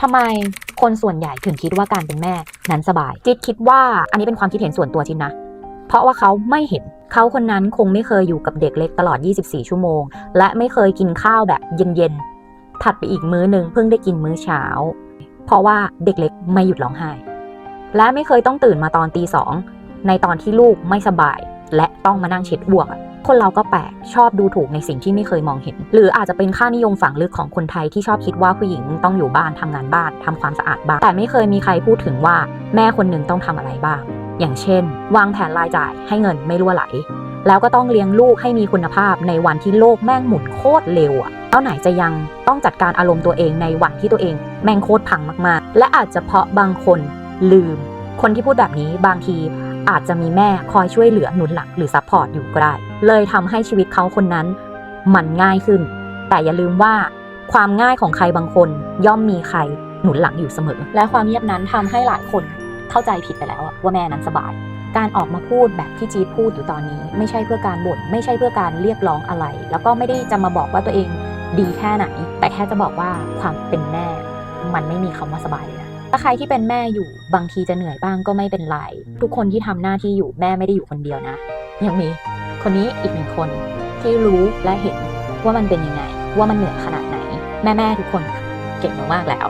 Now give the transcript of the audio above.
ทำไมคนส่วนใหญ่ถึงคิดว่าการเป็นแม่นั้นสบาย จิตคิดว่าอันนี้เป็นความคิดเห็นส่วนตัวจินนะ เพราะว่าเขาไม่เห็นเขาคนนั้นคงไม่เคยอยู่กับเด็กเล็กตลอด 24 ชั่วโมง และไม่เคยกินข้าวแบบเย็นๆ ถัดไปอีกมื้อหนึ่งเพิ่งได้กินมื้อเช้า เพราะว่าเด็กเล็กไม่หยุดร้องไห้ และไม่เคยต้องตื่นมาตอนตีสองในตอนที่ลูกไม่สบาย และต้องมานั่งเช็ดอ้วก คนเราก็แปลกชอบดูถูกในสิ่งที่ไม่เคยมองเห็น หรืออาจจะเป็นค่านิยมฝังลึกของคนไทยที่ชอบคิดว่าผู้หญิงต้องอยู่บ้านทำงานบ้านทำความสะอาดบ้านแต่ไม่เคยมีใครพูดถึงว่าแม่คนหนึ่งต้องทำอะไรบ้าง อย่างเช่น วางแผนรายจ่ายให้เงินไม่รั่วไหล แล้วก็ต้องเลี้ยงลูกให้มีคุณภาพในวันที่โลกแม่งหมุนโคตรเร็วอะแล้วไหนจะยังต้องจัดการอารมณ์ตัวเองในวันที่ตัวเอง แม่งโคตรพังมากๆ และอาจจะเพราะบางคนลืม คนที่พูดแบบนี้บางที อาจจะมีแม่คอยช่วยเหลือหนุนหลังหรือซัพพอร์ตอยู่ก็ได้ เลยทำให้ชีวิตเขาคนนั้น มันง่ายขึ้น แต่อย่าลืมว่า ความง่ายของใครบางคนย่อมมีใครหนุนหลังอยู่เสมอ และความเงียบนั้นทำให้หลายคนเข้าใจผิดไปแล้วว่าแม่นั้นสบาย การออกมาพูดแบบที่จีดพูดอยู่ตอนนี้ ไม่ใช่เพื่อการบ่นไม่ใช่เพื่อการเรียกร้องอะไร แล้วก็ไม่ได้จะมาบอกว่าตัวเองดีแค่ไหน แต่แค่จะบอกว่าความเป็นแม่ มันไม่มีคำว่าสบายเลยนะ ถ้าใครที่เป็นแม่อยู่บางทีจะเหนื่อยบ้างก็ไม่เป็นไรทุกคนที่ทำหน้าที่อยู่แม่ไม่ได้อยู่คนเดียวนะ ยังมีคนนี้อีกหนึ่งคนที่รู้และเห็นว่ามันเป็นยังไง ว่ามันเหนื่อยขนาดไหน แม่ๆทุกคนเก่งมากแล้ว